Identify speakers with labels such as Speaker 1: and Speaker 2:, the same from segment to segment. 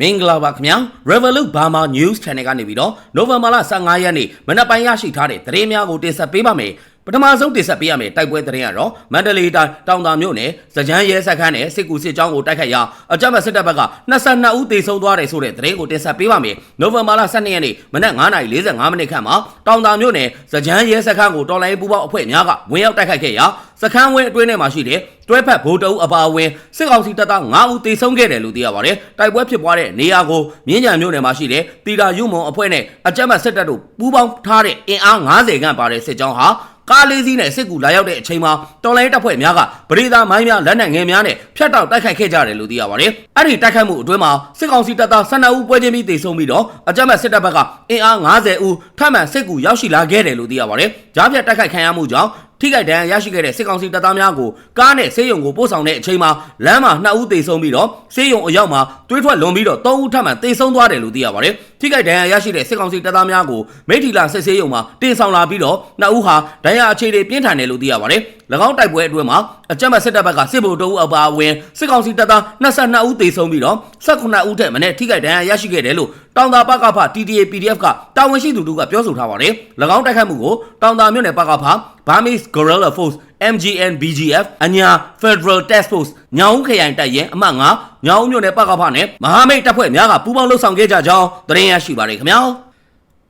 Speaker 1: မင်္ဂလာပါခင်ဗျာ Revolut Burma News Channel ကနေပြီးတော့နိုဝင်ဘာလ15ရက်နေ့မနက်ပိုင်းရရှိထားတဲ့သတင်းများကိုတင်ဆက်ပေးပါမယ်ပထမဆုံးတင်ဆက်ပေးရမယ့်တိုက်ပွဲသတင်းကတော့မန္တလေးတိုင်းတောင်တာမြို့နယ်စကြမ်းရဲစခန်းနဲ့စစ်ကူစစ်ကြောင်းကိုတိုက်ခိုက်ရာအကြမ်းဖက်စစ်တပ်ဘက်က22ဦးသေဆုံးသွားတယ်ဆိုတဲ့သတင်းကိုတင်ဆက်ပေးပါမယ်နိုဝင်ဘာလ12ရက်နေ့မနက်9:45မိနစ်ခန့်မှာတောင်တာမြို့နယ်စကြမ်းရဲစခန်းကိုတော်လိုင်းပူပေါအဖွဲ့များကဝင်ရောက်တိုက်ခိုက်ခဲ့ရာ စခန်းဝင်းအတွင်းထဲမှာရှိတဲ့တွဲဖက်ဗိုလ်တအုပ်အပါအဝင်စစ်ကောင်စီတပ်သား9ဦးသေဆုံးခဲ့တယ်လို့သိရပါတယ်တိုက်ပွဲဖြစ်ပွားတဲ့နေရာကိုမြင်းကြံမြို့နယ်မှာရှိတဲ့တီတာယူမွန်အဖွဲ့နဲ့အကြမ်းဖက်စစ်တပ်တို့ပူးပေါင်းထားတဲ့အင်အား90ခန့်ပါတဲ့စစ်ကြောင်းဟာကားလေးစီးနဲ့စစ်ကူလာရောက်တဲ့အချိန်မှာတော်လိုင်းတပ်ဖွဲ့များကပရိသာမိုင်းများလက်နက်ငယ်များနဲ့ဖျက်တောက်တိုက်ခိုက်ခဲ့ကြတယ်လို့သိရပါတယ်။အဲ့ဒီတိုက်ခိုက်မှုအတွင်းမှာစစ်ကောင်စီတပ်သား12ဦးပွဲချင်းပြီးတေဆုံးပြီးတော့အကြမ်းဖက်စစ်တပ်ဘက်ကအင်အား90ဦးထပ်မံစစ်ကူရောက်ရှိလာခဲ့တယ်လို့သိရပါတယ်။ကြားဖြတ်တိုက်ခိုက်ခံရမှုကြောင့် ထိခိုက်ဒဏ်ရာရရှိခဲ့တဲ့စစ်ကောင်စီတပ်သားများကိုကားနဲ့ဆေးရုံကိုပို့ဆောင်တဲ့အချိန်မှာလမ်းမှာ2ဦးသေဆုံးပြီးတော့ဆေးရုံအရောက်မှာတွေးထွက်လွန်ပြီးတော့3ဦးထပ်မံသေဆုံးသွားတယ်လို့သိရပါတယ်။ထိခိုက်ဒဏ်ရာရရှိတဲ့စစ်ကောင်စီတပ်သားများကိုမိထီလာစစ်ဆေးရုံမှာတင်ဆောင်လာပြီးတော့2ဦးဟာဒဏ်ရာအခြေတွေပြင်းထန်တယ်လို့သိရပါတယ်။၎င်းတိုက်ပွဲအတွင်းမှာအကြမ်းဖက်စစ်တပ်ဘက်ကစစ်ဗိုလ်တအုပ်အပါအဝင်စစ်ကောင်စီတပ်သား22ဦးသေဆုံးပြီးတော့18ဦးထက်မနည်းထိခိုက်ဒဏ်ရာရရှိခဲ့တယ်လို့တောင်သာပကဖ TTA PDF ကတာဝန်ရှိသူတို့ကပြောဆိုထားပါတယ်။၎င်းတိုက်ခိုက်မှုကိုတောင်သာမြို့နယ်ပကဖ Burmese Guerrilla Force MGN BGF အညာ Federal Task Force ညောင်ဦးခရိုင်တပ်ရင်အမှတ်9ညောင်ဦးမြို့နယ်ပကဖနဲ့မဟာမိတ်တပ်ဖွဲ့များကပူးပေါင်းလှုပ်ဆောင်ခဲ့ကြကြောင်းသတင်းရရှိပါတယ်ခင်ဗျာ။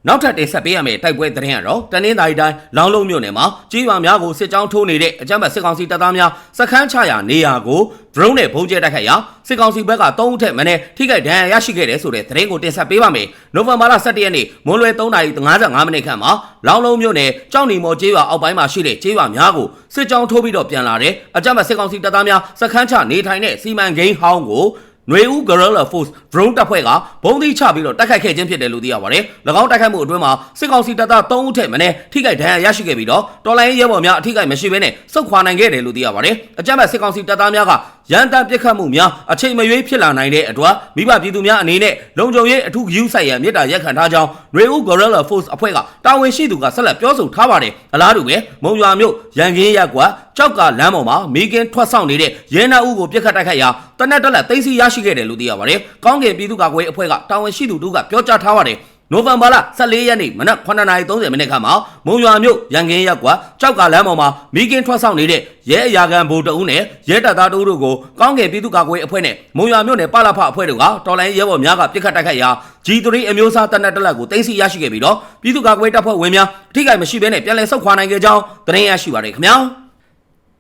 Speaker 1: နောက်ထပ်တင်ဆက်ပေးရမယ့်တိုက်ပွဲသတင်းကတော့တနင်္သာရီတိုင်းလောင်းလုံးမြို့နယ်မှာကြီးရွာများကိုစစ်ကြောင်းထိုးနေတဲ့အကြမ်းဖက်စစ်ကောင်စီတပ်သားများစခန်းချရာနေရာကို drone နဲ့ဘုံကျဲတိုက်ခိုက်ရာစစ်ကောင်စီဘက်က3ဦးထက်မနည်းထိခိုက်ဒဏ်ရာရရှိခဲ့တယ်ဆိုတဲ့သတင်းကိုတင်ဆက်ပေးပါမယ်။နိုဝင်ဘာလ17ရက်နေ့မွန်းလွယ်3:55မိနစ်ခန့်မှာလောင်းလုံးမြို့နယ်ကြောက်နီမော်ကျေးရွာအောက်ပိုင်းမှာရှိတဲ့ကျေးရွာများကိုစစ်ကြောင်းထိုးပြီးတော့ပြန်လာတဲ့အကြမ်းဖက်စစ်ကောင်စီတပ်သားများစခန်းချနေထိုင်တဲ့စီမံကိန်းဟောင်းကို နွေဦး Guerrilla Force drone တပ်ဖွဲ့ကဘုံသီးချပြီးတော့တိုက်ခိုက်ခဲ့ခြင်းဖြစ်တယ်လို့သိရပါတယ်။၎င်းတိုက်ခိုက်မှုအတွင်းမှာစစ်ကောင်စီတပ်သား3ဦးထက်မနည်းထိခိုက်ဒဏ်ရာရရှိခဲ့ပြီးတော့တော်လိုင်းရဲဘော်များအထိခိုက်မရှိဘဲနဲ့စုခွာနိုင်ခဲ့တယ်လို့သိရပါတယ်။အကြမ်းဖက်စစ်ကောင်စီတပ်သားများက ရန်တမ်းပစ်ခတ်မှုများအချိန်မရွေးဖြစ်လာနိုင်တဲ့အတွက်မိဘပြည်သူများအနေနဲ့လုံခြုံရေးအထူးဂရုစိုက်ရန်မြစ်တာရက်ခံထားကြောင်းနွေဦး Guerrilla Force အဖွဲ့ကတာဝန်ရှိသူကဆက်လက်ပြောဆိုထားပါတယ်။အလားတူပဲမုံရွာမြို့ရန်ကင်းရက်ကွာကြောက်ကလမ်းပေါ်မှာမီကင်းထွက်ဆောင်နေတဲ့ရဲနာဦးကိုပြစ်ခတ်တိုက်ခိုက်ရာတနက်တက်လက်သိမ်းဆီးရရှိခဲ့တယ်လို့သိရပါတယ်။ကောင်းကင်ပြည်သူ့ကာကွယ်အဖွဲ့ကတာဝန်ရှိသူတို့ကပြောကြားထားပါတယ်။ နိုဝင်ဘာလ14ရက်နေ့မနက်9:30မိနစ်ခန့်မှာမုံရွာမြို့ရန်ကင်းရပ်ကွာကြောက်ကလမ်းပေါ်မှာမီကင်းထွက်ဆောင်နေတဲ့ရဲအရာခံဗိုလ်တအုပ်နဲ့ရဲတပ်သားတို့ကိုကောင်းကင်ပြည်သူ့ကာကွယ်အဖွဲ့နဲ့မုံရွာမြို့နယ်ပလဖအဖွဲ့တို့ကတော်လိုင်းရဲဘော်များကပြစ်ခတ်တိုက်ခိုက်ရာ G3 အမျိုးအစားတနက်တက်လက်ကိုတင်စီရရှိခဲ့ပြီးတော့ပြည်သူ့ကာကွယ်တပ်ဖွဲ့ဝင်များအထိကိမရှိဘဲနဲ့ပြန်လည်ဆုတ်ခွာနိုင်ခဲ့ကြောင်းသတင်းရရှိပါတယ်ခင်ဗျာ။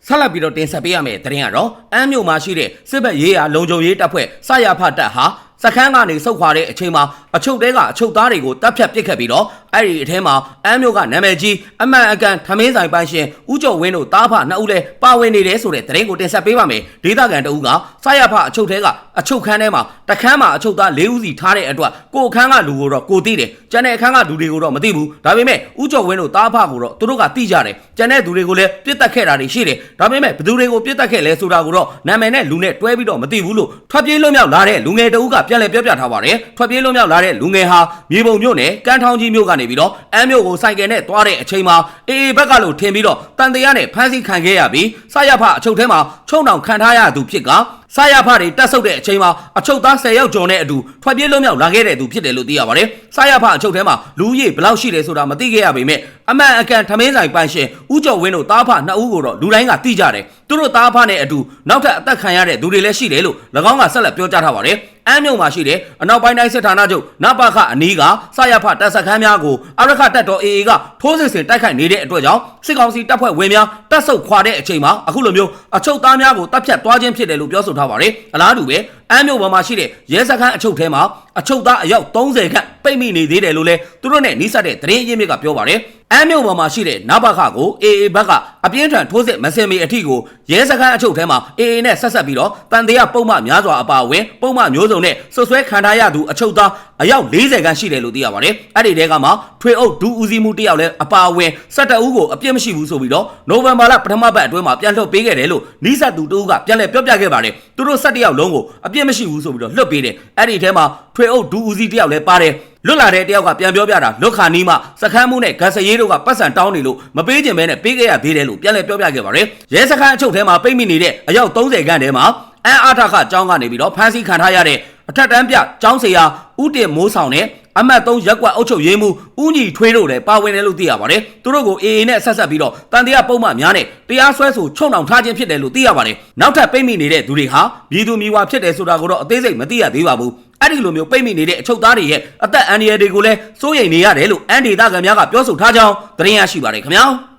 Speaker 1: ဆက်လက်ပြီးတော့တင်ဆက်ပေးရမယ့်သတင်းကတော့အမ်းမြို့မှာရှိတဲ့စစ်ဘက်ရေးရာလုံခြုံရေးတပ်ဖွဲ့စရဖတပ်ဟာ စခန်းကနေစုတ်ခွာတဲ့အချိန်မှာအချုပ်တဲကအချုပ်သားတွေကိုတပ်ဖြတ်ပစ်ခတ်ပြီးတော့အဲ့ဒီအထဲမှာအမ်းမျိုးကနာမည်ကြီးအမှန်အကန်ထမင်းဆိုင်ပိုင်ရှင်ဦးကျော်ဝင်းတို့တားဖနှစ်ဦးလဲပါဝင်နေတယ်ဆိုတဲ့သတင်းကိုတင်ဆက်ပေးပါမယ်ဒေသခံတဦးကစရဖအချုပ်တဲကအချုပ်ခန်းထဲမှာတခန်းမှာအချုပ်သား၄ဦးစီထားတဲ့အတွက်ကိုအခန်းကလူကိုတော့ကိုသိတယ်ကျန်တဲ့အခန်းကလူတွေကိုတော့မသိဘူးဒါပေမဲ့ဦးကျော်ဝင်းတို့တားဖကိုတော့သူတို့ကသိကြတယ်ကျန်တဲ့သူတွေကိုလည်းပြစ်တက်ခဲ့တာတွေရှိတယ်ဒါပေမဲ့ဘယ်သူတွေကိုပြစ်တက်ခဲ့လဲဆိုတာကိုတော့နာမည်နဲ့လူနဲ့တွဲပြီးတော့မသိဘူးလို့ထွက်ပြေးလွတ်မြောက်လာတဲ့လူငယ်တဦးကပြန်လည်ပြောပြထားပါတယ်ထွက်ပြေးလွတ်မြောက်လာတဲ့လူငယ်ဟာမြေပုံမြို့နယ်ကန်းထောင်းကြီးမြို့ကနေပြီးတော့အမ်းမြို့ကိုစိုက်ကယ်နဲ့သွားတဲ့အချိန်မှာအေအေဘက်ကလို့ထင်ပြီးတော့တန်တရားနဲ့ဖမ်းဆီးခံခဲ့ရပြီးစရဖအချုပ်ထဲမှာချုံတောင်ခံထားရသူဖြစ်ကစရဖတွေတက်ဆုပ်တဲ့အချိန်မှာအချုပ်သား10ယောက်ကျော်နဲ့အတူထွက်ပြေးလွတ်မြောက်လာခဲ့တဲ့သူဖြစ်တယ်လို့သိရပါတယ်။စရဖအချုပ်ထဲမှာလူကြီးဘယ်လောက်ရှိတယ်ဆိုတာမသိခဲ့ရပေမဲ့အမှန်အကန်ထမင်းဆိုင်ပိုင်ရှင်ဦးကျော်ဝင်းတို့တားဖနှစ်ဦးကိုတော့လူတိုင်းကသိကြတယ်။သူတို့တားဖနဲ့အတူနောက်ထပ်အသက်ခံရတဲ့သူတွေလည်းရှိတယ်လို့၎င်းကဆက်လက်ပြောကြားထားပါတယ်။အမ်းမြို့မှာရှိတဲ့အနောက်ပိုင်းတိုင်းစစ်ဌာနချုပ်နပခအနီးကစရဖတပ်စခန်းများကိုအရခတပ်တော် AA ကထိုးစစ်ဆင်တိုက်ခိုက်နေတဲ့အတွက်ကြောင့်စစ်ကောင်စီတပ်ဖွဲ့ဝင်များတပ်ဆုပ်ခွာတဲ့အချိန်မှာအခုလိုမျိုးအချုပ်သားများကိုတပ်ဖြတ်သွားခြင်းဖြစ်တယ်လို့ပြောဆိုထားပါတယ်။အလားတူပဲအမ်းမြို့ပေါ်မှာရှိတဲ့ရဲစခန်းအချုပ်ထဲမှာအချုပ်သားအယောက်30ခန့်ပိတ်မိနေသေးတယ်လို့လည်းသူတို့နဲ့နှိစက်တဲ့သတင်းရင်းမြစ်ကပြောပါတယ်။အမ်းမြို့ပေါ်မှာရှိတဲ့နဘခကို AA ဘက်ကအပြင်းထန်ထိုးစစ်မစင်မီအထိကို ရဲစခန်းအချုပ်ထဲမှာ AA နဲ့ဆက်ဆက်ပြီးတော့တန်တရားပုံမှန်များစွာအပါအဝင်ပုံမှန်မျိုးစုံနဲ့ဆွဆွဲခံထားရသူအချုပ်သားအယောက်40ခန့်ရှိတယ်လို့သိရပါတယ်။အဲ့ဒီတဲကမှထွေအုပ်ဒူဦးစီးမှုတယောက်လည်းအပါအဝင်17ဦးကိုအပြစ်မရှိဘူးဆိုပြီးတော့နိုဝင်ဘာလပထမပတ်အတွင်းမှာပြန်လွှတ်ပေးခဲ့တယ်လို့နှိစက်သူတူကပြန်လည်ပြောပြခဲ့ပါတယ်။သူတို့17ယောက်လုံးကိုအပြစ်မရှိဘူးဆိုပြီးတော့လွှတ်ပေးတယ်။အဲ့ဒီထဲမှာထွေအုပ်ဒူဦးစီးတယောက်လည်းပါတယ်။လွတ်လာတဲ့တယောက်ကပြန်ပြောပြတာလွတ်ခါနီးမှစခန်းမှုနဲ့ဂတ်စရေးတို့ကပတ်စံတောင်းနေလို့မပေးခြင်းပဲနဲ့ပေးခဲ့ရသေးတယ်လို့ပြန်လည်ပြောပြခဲ့ပါတယ်။ရဲစခန်းအချုပ်ထဲမှာပိတ်မိနေတဲ့အယောက်30ခန့်ထဲမှာအန်အာထကအကြောင်းကနေပြီးတော့ဖမ်းဆီးခံထားရတဲ့အထက်တန်းပြကျောင်းဆရာဦးတင်မိုးဆောင်နဲ့အမတ်3ရက်ကွက်အုပ်ချုပ်ရေးမှူးဦးညီထွေးတို့လည်းပါဝင်တယ်လို့သိရပါတယ်။သူတို့ကို AA နဲ့ဆက်ဆက်ပြီးတော့တန်တရားပုံမှန်များနဲ့တရားစွဲဆိုချုံနှောင်ထားခြင်းဖြစ်တယ်လို့သိရပါတယ်။နောက်ထပ်ပိတ်မိနေတဲ့သူတွေဟာပြည်သူမျိုးဝါဖြစ်တယ်ဆိုတာကိုတော့အသေးစိတ်မသိရသေးပါဘူး။ အဲ့ဒီလိုမျိုးပိတ်မိနေတဲ့အချုပ်သားတွေရဲ့အသက်အန္တရာယ်တွေကိုလည်းစိုးရိမ်နေရတယ်လို့အန်ဒေတာကများကပြောဆိုထားကြောင်းသတင်းရရှိပါတယ်ခင်ဗျာ။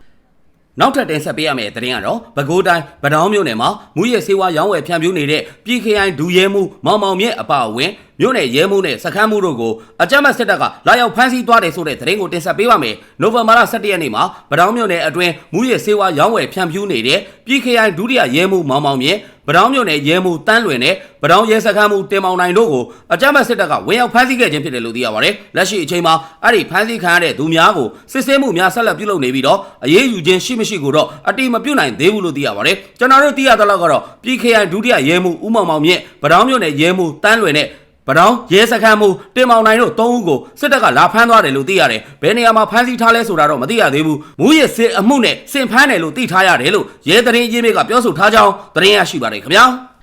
Speaker 1: နောက်ထပ်တင်ဆက်ပေးရမယ့်သတင်းကတော့ပဲခူးတိုင်းဗဒေါင်းမြို့နယ်မှာမူရစေဝါရောင်းဝယ်ဖြန့်ဖြူးနေတဲ့ပြည်ခိုင်ဒူရဲမှုမောင်မောင်မြင့်အပါအဝင်မြို့နယ်ရဲမှုနဲ့စခန်းမှုတို့ကိုအကြမ်းဖက်စစ်တပ်ကလာရောက်ဖမ်းဆီးသွားတယ်ဆိုတဲ့သတင်းကိုတင်ဆက်ပေးပါမယ်။နိုဝင်ဘာလ17ရက်နေ့မှာဗဒေါင်းမြို့နယ်အတွင်းမူရစေဝါရောင်းဝယ်ဖြန့်ဖြူးနေတဲ့ပြည်ခိုင်ဒုတိယရဲမှုမောင်မောင်မြင့် ဗဒေါင်းမြို့နယ်ရဲမှုတန်းလွင်နဲ့ဗဒေါင်းရဲစခန်းမှုတင်မောင်နိုင်တို့ကိုအကြမ်းဖက်စစ်တပ်ကဝင်ရောက်ဖမ်းဆီးခဲ့ခြင်းဖြစ်တယ်လို့သိရပါတယ်။လက်ရှိအချိန်မှာအဲ့ဒီဖမ်းဆီးခံရတဲ့သူများကိုစစ်ဆေးမှုများဆက်လက်ပြုလုပ်နေပြီးတော့အရေးယူခြင်းရှိမရှိကိုတော့အတိမပြုတ်နိုင်သေးဘူးလို့သိရပါတယ်။ကျွန်တော်တို့သိရသလောက်ကတော့ပြည်ခိုင်ဒုတိယရဲမှုဦးမောင်မောင်မြင့်ဗဒေါင်းမြို့နယ်ရဲမှုတန်းလွင်နဲ့ ပတောင်ရဲစခန်းမှုတင်မောင်နိုင်တို့၃ဦးကိုစစ်တပ်ကလာဖမ်းသွားတယ်လို့သိရတယ်။ဘယ်နေရာမှာဖမ်းဆီးထားလဲဆိုတာတော့မသိရသေးဘူး။မူရစ်စစ်အမှုနဲ့စင်ဖမ်းတယ်လို့သိထားရတယ်လို့ရဲတရင်ရင်းမြစ်ကပြောဆိုထားကြောင်းသတင်းရရှိပါတယ်ခင်ဗျာ။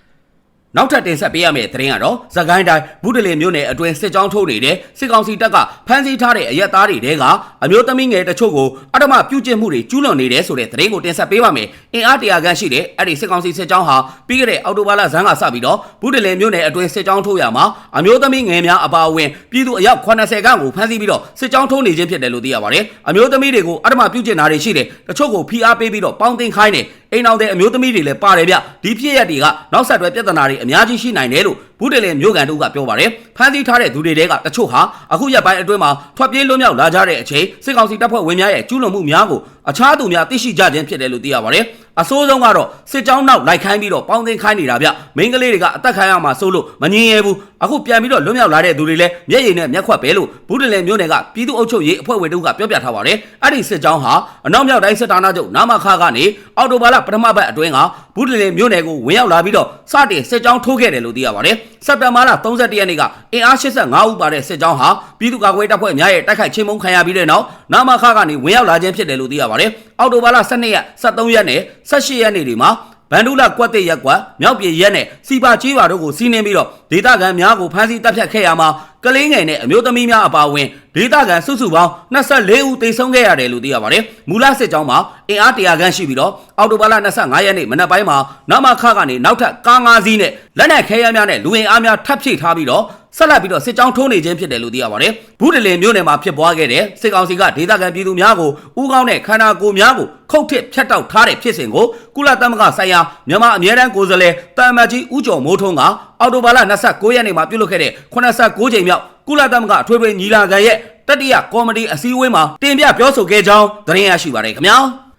Speaker 1: နောက်ထပ်တင်ဆက်ပေးရမယ့်သတင်းကတော့သကိုင်းတိုင်းဘူးတလင်မြို့နယ်အတွင်းစစ်ကြောင်းထိုးနေတဲ့စစ်ကောင်စီတပ်ကဖမ်းဆီးထားတဲ့အရက်သားတွေတဲကအမျိုးသမီးငယ်တချို့ကိုအဓမ္မပြုကျင့်မှုတွေကျူးလွန်နေတယ်ဆိုတဲ့သတင်းကိုတင်ဆက်ပေးပါမယ်။အင်အားတရာခန့်ရှိတဲ့အဲ့ဒီစစ်ကောင်စီစစ်ကြောင်းဟာပြီးခဲ့တဲ့အောက်တိုဘာလဇန်းကစပြီးတော့ဘူးတလင်မြို့နယ်အတွင်းစစ်ကြောင်းထိုးရမှာအမျိုးသမီးငယ်များအပါအဝင်ပြည်သူအယောက်80ခန့်ကိုဖမ်းဆီးပြီးတော့စစ်ကြောင်းထိုးနေခြင်းဖြစ်တယ်လို့သိရပါတယ်။အမျိုးသမီးတွေကိုအဓမ္မပြုကျင့်တာတွေရှိတယ်။တချို့ကိုဖိအားပေးပြီးတော့ပေါင်းတင်ခိုင်းတယ် အိမ်အောင်တဲ့အမျိုးသမီးတွေလည်းပါတယ်ဗျဒီဖြစ်ရက်တွေကနောက်ဆက်တွဲပြဿနာတွေအများကြီးရှိနိုင်တယ်လို့ဘူးတယ်လင်မြို့ကန်တို့ကပြောပါတယ်ဖမ်းဆီးထားတဲ့သူတွေတဲကတချို့ဟာအခုရက်ပိုင်းအတွင်းမှာထွက်ပြေးလွတ်မြောက်လာကြတဲ့အချိန်စစ်ကောင်စီတပ်ဖွဲ့ဝင်များရဲ့ကျူးလွန်မှုများကိုအခြားသူများသိရှိကြခြင်းဖြစ်တယ်လို့သိရပါတယ်အဆိုးဆုံးကတော့စစ်ကြောင်းနောက်လိုက်ခိုင်းပြီးတော့ပေါင်းသိမ်းခိုင်းနေတာဗျမိန်းကလေးတွေကအသက်ခံရမှာစိုးလို့မငြင်းရဲဘူးအခုပြန်ပြီးတော့လွတ်မြောက်လာတဲ့သူတွေလည်းမျက်ရည်နဲ့မျက်ခွက်ပဲလို့ဘူးတယ်လင်မြို့နယ်ကပြည်သူ့အုပ်ချုပ်ရေးအဖွဲ့ဝင်တို့ကပြောပြထားပါတယ်အဲ့ဒီစစ်ကြောင်းဟာအနောက်မြောက်တိုင်းစစ်တာနာချုပ်နာမခါကနေအော်တိုဘာလပထမပတ်အတွင်းက ဘူးတယ်လင်မြို့နယ်ကိုဝင်ရောက်လာပြီးတော့စတင်စစ်ကြောင်းထိုးခဲ့တယ်လို့သိရပါတယ်စက်တင်ဘာလ31ရက်နေ့ကအင်အား85ဦးပါတဲ့စစ်ကြောင်းဟာပြည်သူ့ကာကွယ်တပ်ဖွဲ့များရဲ့တိုက်ခိုက်ချင်းမုန်းခံရပြီးတဲ့နောက်နာမခါကနေဝင်ရောက်လာခြင်းဖြစ်တယ်လို့သိရပါတယ်အော်တိုဘာလ12ရက်73ရက်နဲ့18ရက်နေ့တွေမှာဗန်ဒူလာကွက်တဲ့ရက်ကွက်မြောက်ပြည်ရက်နဲ့စီပါချေးပါတို့ကိုစီးနှင်းပြီးတော့ဒေသခံများကိုဖမ်းဆီးတပ်ဖြတ်ခဲ့ရမှာ ကလေးငယ်နဲ့အမျိုးသမီးများအပါအဝင်ဒေသခံစုစုပေါင်း24ဦးသေဆုံးခဲ့ရတယ်လို့သိရပါတယ်။မူလစစ်ကြောင်းမှာအင်အား100ခန့်ရှိပြီးတော့အော်တိုဘာလ25ရက်နေ့မနက်ပိုင်းမှာနမခကနေနောက်ထပ်ကား5စီးနဲ့လက်နက်ခဲယမ်းများနဲ့လူဝင်အားများထပ်ဖြည့်ထားပြီးတော့ဆက်လက်ပြီးတော့စစ်ကြောင်းထိုးနေခြင်းဖြစ်တယ်လို့သိရပါတယ်။ဘူးတလင်မြို့နယ်မှာဖြစ်ပွားခဲ့တဲ့စစ်ကောင်စီကဒေသခံပြည်သူများကိုဥကောင်းတဲ့ခန္ဓာကိုယ်များကိုခုတ်ထစ်ဖြတ်တောက်ထားတဲ့ဖြစ်စဉ်ကိုကုလသမဂ္ဂဆိုင်ရာမြန်မာအမြဲတမ်းကိုယ်စားလှယ်တာမတ်ကြီးဦးကျော်မိုးထွန်းကအော်တိုဘာလ29ရက်နေ့မှာပြုလုပ်ခဲ့တဲ့89ကြိမ်မြောက်ကုလသမဂ္ဂအထွေထွေညီလာခံရဲ့တတိယကော်မတီအစည်းအဝေးမှာတင်ပြပြောဆိုခဲ့ကြောင်းသတင်းရရှိပါတယ်ခင်ဗျာ။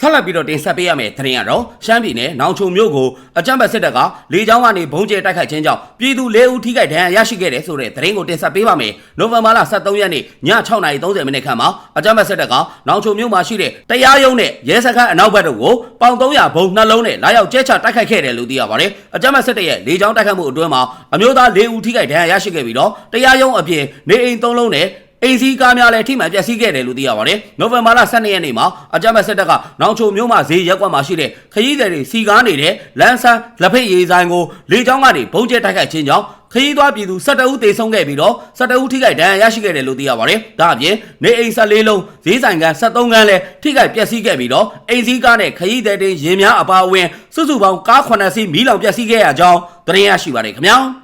Speaker 1: ဆက်လက်ပြီးတော့တင်ဆက်ပေးရမယ့်သတင်းကတော့ရှမ်းပြည်နယ်နောင်ချုံမြို့ကိုအကြမ်းဖက်စစ်တပ်ကလေကြောင်းကနေဘုံကျဲတိုက်ခိုက်ခြင်းကြောင့်ပြည်သူ၄ဦးထိခိုက်ဒဏ်ရာရရှိခဲ့တယ်ဆိုတဲ့သတင်းကိုတင်ဆက်ပေးပါမယ်။နိုဝင်ဘာလ23ရက်နေ့ည6:30မိနစ်ခန့်မှာအကြမ်းဖက်စစ်တပ်ကနောင်ချုံမြို့မှာရှိတဲ့တရားရုံးနဲ့ရဲစခန်းအနောက်ဘက်တို့ကိုပေါင်300ဘုံနှလုံးနဲ့လာရောက်ကျဲချတိုက်ခိုက်ခဲ့တယ်လို့သိရပါတယ်။အကြမ်းဖက်စစ်တပ်ရဲ့လေကြောင်းတိုက်ခိုက်မှုအတွင်းမှာအမျိုးသား၄ဦးထိခိုက်ဒဏ်ရာရရှိခဲ့ပြီးတော့တရားရုံးအပြင်နေအိမ်3လုံးနဲ့ အိမ်စီးကားများလည်းထိမှန်ပျက်စီးခဲ့တယ်လို့သိရပါတယ်။နိုဝင်ဘာလ12ရက်နေ့မှာအကြမ်းဖက်စစ်တပ်ကနောင်ချိုမြို့မှာဈေးရက်ကွက်မှာရှိတဲ့ခရီးသည်တွေစီကားနေတဲ့လမ်းဆန်းလက်ဖက်ရည်ဆိုင်ကိုလေကြောင်းကနေဘုံကျဲတိုက်ခိုက်ခြင်းကြောင့်ခရီးသွားပြည်သူ12ဦးသေဆုံးခဲ့ပြီးတော့12ဦးထိခိုက်ဒဏ်ရာရရှိခဲ့တယ်လို့သိရပါတယ်။ဒါအပြင်နေအိမ်14လုံးဈေးဆိုင်ကန်73ခန်းလည်းထိခိုက်ပျက်စီးခဲ့ပြီးတော့အိမ်စီးကားနဲ့ခရီးသည်တွေရင်များအပါအဝင်စုစုပေါင်းကား9စီးမီးလောင်ပျက်စီးခဲ့ရကြောင်းသတင်းရရှိပါတယ်ခင်ဗျာ။